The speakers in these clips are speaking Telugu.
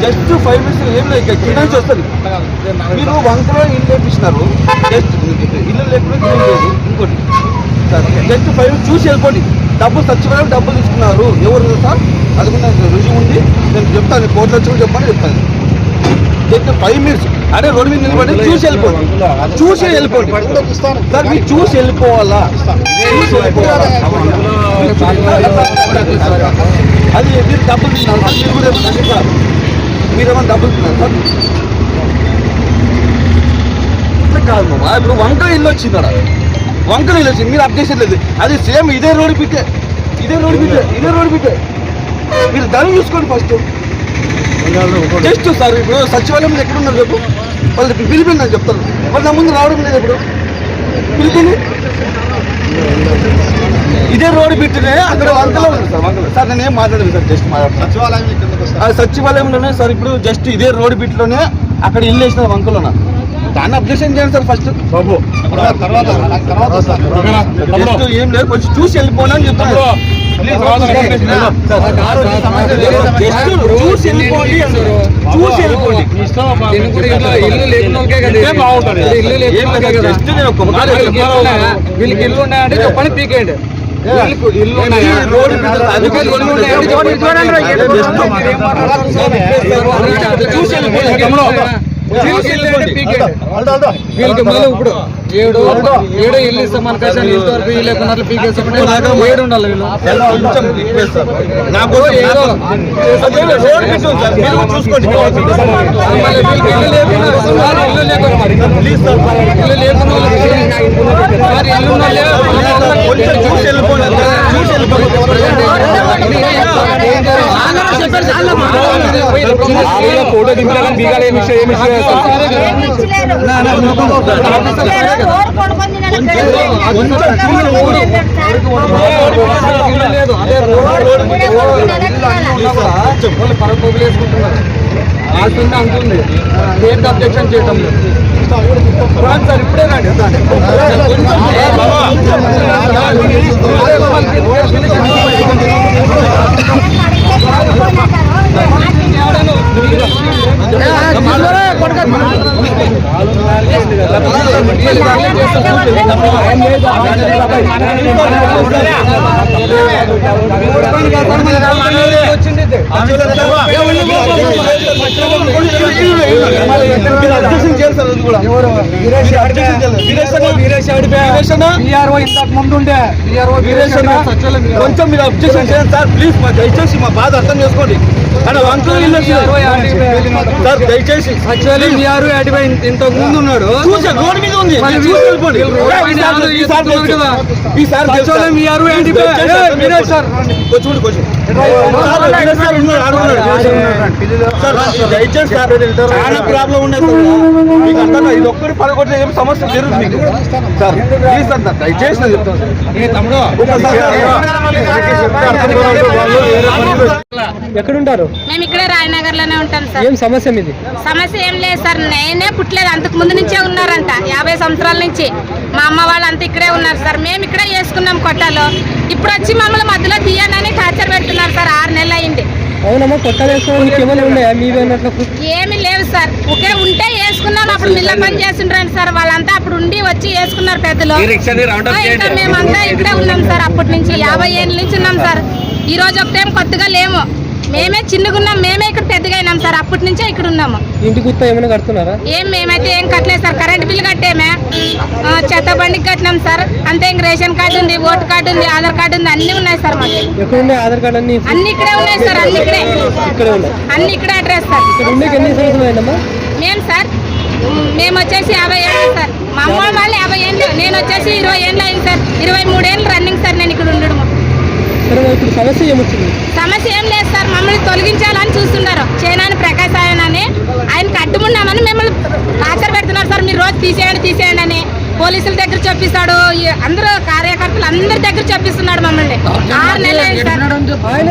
ఫైవ్ మినిట్స్ ఏం లేదు కింద నుంచి వస్తుంది. మీరు వంకలో ఇల్లు వేపించినారు జస్ట్ ఇల్లు లేకుండా ఏం లేదు ఇంకోటి. సార్ జస్ట్ ఫైవ్ మినిట్స్ చూసి వెళ్ళిపోండి. డబ్బులు సచ్చిపోయారు డబ్బులు తీసుకున్నారు. ఎవరు సార్ అది కూడా నాకు రుజువు ఉంది నేను చెప్తాను కోర్టు వచ్చి కూడా చెప్పమని చెప్తాను. Just five minutes. అదే రోడ్డు మీద నిలబడి చూసి వెళ్ళిపోండి. చూసి వెళ్ళిపోండి. సార్ మీరు చూసి వెళ్ళిపోవాలా? చూసి వెళ్ళిపోవాలా? అది మీరు డబ్బులు తిన్నారు సార్ మీరు కూడా మీరేమన్నా డబ్బులు సార్. ఇట్లా కాదు మామ. ఇప్పుడు వంక ఇల్లు వచ్చింది అక్కడ. వంక ఇల్లు వచ్చింది. మీరు అప్డేషన్ లేదు అది సేమ్ ఇదే రోడ్ పిట్టే ఇదే రోడ్ పిట్టే ఇదే రోడ్ పిట్టే మీరు దాన్ని చూసుకోండి ఫస్ట్ జస్ట్ సార్ ఇప్పుడు సచివాలయం ఎక్కడ ఉన్నారు చెప్పు వాళ్ళు పిలిపిండి అని చెప్తాను. వాళ్ళు నా ముందు రావడం లేదు ఇప్పుడు. పిలిపిండి ఇదే రోడ్డు పెట్టినే అక్కడ వంకలో ఉంది సార్ నేను ఏం మాట్లాడలేదు సార్ జస్ట్ మాట్లాడుతున్నాను సచివాలయంలోనే సార్ ఇప్పుడు జస్ట్ ఇదే రోడ్డు బిట్లోనే అక్కడ ఇల్లు వేసిన వంకలోన. దాన్ని అబ్జెక్షన్ చేయండి సార్ ఫస్ట్. బాబు జస్ట్ ఏం లేదు కొంచెం చూసి వెళ్ళిపోనా అని చెప్తాను జస్ట్ చూసి వెళ్ళిపోండి అన్నారు. చూసి వెళ్ళిపోండి. వాళ్ళకే. ఇల్లు ఉన్నాయంటే చెప్పండి పీకేయండి వీళ్ళకి ఇల్లు ఇల్లు వీళ్ళకి మళ్ళీ ఇప్పుడు ఏడు ఏడు ఇల్లు ఇస్తాం మన కష్టాలు ఇంతవరకు ఇల్లు లేకుండా ఏడు ఉండాలి వీళ్ళు. సార్. నా కోసం ఏదో అదేం లేదు, రోడ్డు బిట్ ఉంది సార్. మీరు కూడా చూసుకోండి మళ్ళీ వీళ్ళకి ఇల్లు లేకుండా సార్ ఇల్లు లేకుండా మరి ప్లీజ్ సార్ ఇల్లు లేకుండా వాళ్ళకి సార్ ఇల్లు ఉన్న వాళ్ళు కొంచెం చూసి వెళ్ళిపోండి అంతే. చూసి ఫోటో దింపాలని బీగాలు ఏమి ఏమి పరపోగులు వేసుకుంటున్నారు ఆడుతుంటే అంటుంది దేనికి అబ్జెక్షన్ చేయటం లేదు సార్ ఇప్పుడే రండి బీఆర్ఓ ఇంతకు ముందు ఉండే బీఆర్ఓ కొంచెం మీరు అబ్జెక్షన్ చేయండి సార్ ప్లీజ్ మా దయచేసి మా బాధ అర్థం చేసుకోండి అక్కడ వంకలు ఇల్లు. సార్ దయచేసి యాక్చువల్లీ ఇంతకు ముందు ఉన్నాడు చూసా రోడ్ మీద ఉంది ఈసారి-. సార్. కొంచెం కొంచెం. దయచేసి సార్, చాలా ప్రాబ్లం ఉండదు మీకు కాదు. ఇది పడగొట్టే ఏం సమస్య జరుగుతుంది మీకు సార్ ప్లీజ్ దయచేసి చెప్తాను ఎక్కడుంటారు మేము ఇక్కడే రాయనగర్లోనే ఉంటాం సార్ సమస్య మీది? సమస్య ఏం లేదు సార్. నేనే పుట్టలేదు. అంతకు ముందు నుంచే ఉన్నారంట. యాభై సంవత్సరాల నుంచి. మా అమ్మ వాళ్ళు అంతా ఇక్కడే ఉన్నారు సార్. మేము ఇక్కడే చేసుకున్నాం కొట్టాలో. ఇప్పుడు వచ్చి మమ్మల్ని మధ్యలో తీయనని టార్చర్ పెడుతున్నారు సార్. ఆరు నెలలు అయింది. అవునమ్మా కొట్టాలు ఏమీ లేవు సార్. ఒకే ఉంటే వేసుకున్నాం. అప్పుడు మిల్ల పని సార్. వాళ్ళంతా అప్పుడు ఉండి వచ్చి వేసుకున్నారు పెద్దలు. ఇంకా మేమంతా ఇక్కడే ఉన్నాం సార్. అప్పటి నుంచి యాభై ఏళ్ళ నుంచి ఉన్నాం సార్. ఈ రోజు ఒకటేం కొత్తగా లేము. మేమే చిన్నగున్నాం మేమే ఇక్కడ పెద్దగా అయినాం సార్. అప్పటి నుంచే ఇక్కడ ఉన్నాము. ఇంటి గుర్త ఏమైనా కడుతున్నారా? ఏం మేమైతే ఏం కట్టలేదు సార్. Current bill కట్టేమే. చెత్త బండికి కట్టినాం సార్. అంతే ఇంక రేషన్ కార్డు ఉంది ఓటు కార్డు ఉంది ఆధార్ కార్డు ఉంది అన్ని ఉన్నాయి సార్ మాకు. ఆధార్ కార్డు అన్ని? అన్ని ఇక్కడే ఉన్నాయి సార్ అన్ని ఇక్కడే. ఇక్కడే ఉన్నాయి. అన్ని ఇక్కడే అడ్రస్ సార్. ఇక్కడ ఉండే ఎన్ని సంవత్సరాలు అయిందమ్మా? మేము సార్ మేము వచ్చేసి యాభై ఏళ్ళు సార్. మా అమ్మ వాళ్ళు యాభై ఏళ్ళు నేను వచ్చేసి ఇరవై ఏళ్ళు అయింది సార్. ఇరవై మూడేళ్ళు రన్నింగ్ సార్ నేను ఇక్కడ ఉండడము. ఇప్పుడు సమస్య ఏమొచ్చింది? సమస్య ఏం లేదు సార్ మమ్మల్ని తొలగించాలని చూస్తున్నారు. చేనాని ప్రకాశ్ ఆయన అని ఆయనకి అడ్డుమున్నామని మిమ్మల్ని టార్చర్ పెడుతున్నారు సార్. మీరు రోజు తీసేయండి తీసేయండి అని పోలీసుల దగ్గర చెప్పిస్తాడు. అందరూ కార్యకర్తలు అందరి దగ్గర చెప్పిస్తున్నాడు మమ్మల్ని. ఆరు నెలలు సార్. ఆయన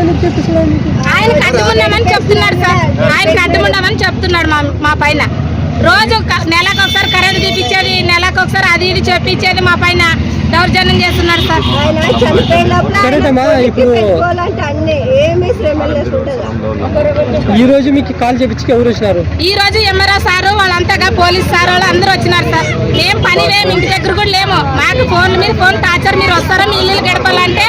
ఆయనకి అడ్డుమున్నామని చెప్తున్నాడు సార్. ఆయనకి అడ్డుమున్నామని చెప్తున్నాడు మా పైన. రోజు నెలకు ఒకసారి కరెంట్ తీపిచ్చేది నెలకు ఒకసారి అది ఇది చెప్పించేది మా పైన. దౌర్జన్యం చేస్తున్నారు సార్. సరేనమ్మా, ఇప్పుడు- ఈ రోజు మీకు కాల్ చేపించి ఎవరు వచ్చినారు? ఈ రోజు ఎంఆర్ఓ సారు వాళ్ళంతగా పోలీస్ సార్ వాళ్ళు అందరూ వచ్చినారు సార్. మేము పని లేము ఇంటి దగ్గర కూడా లేము. మాకు ఫోన్ మీద ఫోన్ టార్చర్ మీరు వస్తారా మీ ఇల్లు గడపాలంటే?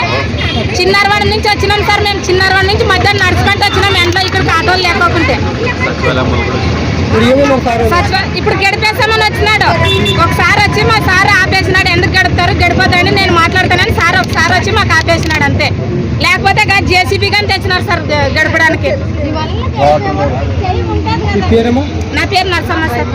చిన్నారవాడ నుంచి వచ్చినాం సార్ మేము. చిన్నారవాడ నుంచి మధ్యాహ్నం నడుచుకుంటూ వచ్చినాం. ఎంట్లో ఇక్కడ ఆటోలు లేకోకుంటే. ఇప్పుడు గడిపేసామని వచ్చినాడు. ఒకసారి వచ్చి మా సార్ ఆపేసినాడు. ఎందుకు గడుపుతారు? గడిపోతాడని నేను మాట్లాడతానని సార్ ఒకసారి వచ్చి మాకు ఆపేసినాడు అంతే. లేకపోతే జేసీబీ కానీ తెచ్చినారు సార్ గడపడానికి. నా పేరు నరసమ్మ సార్.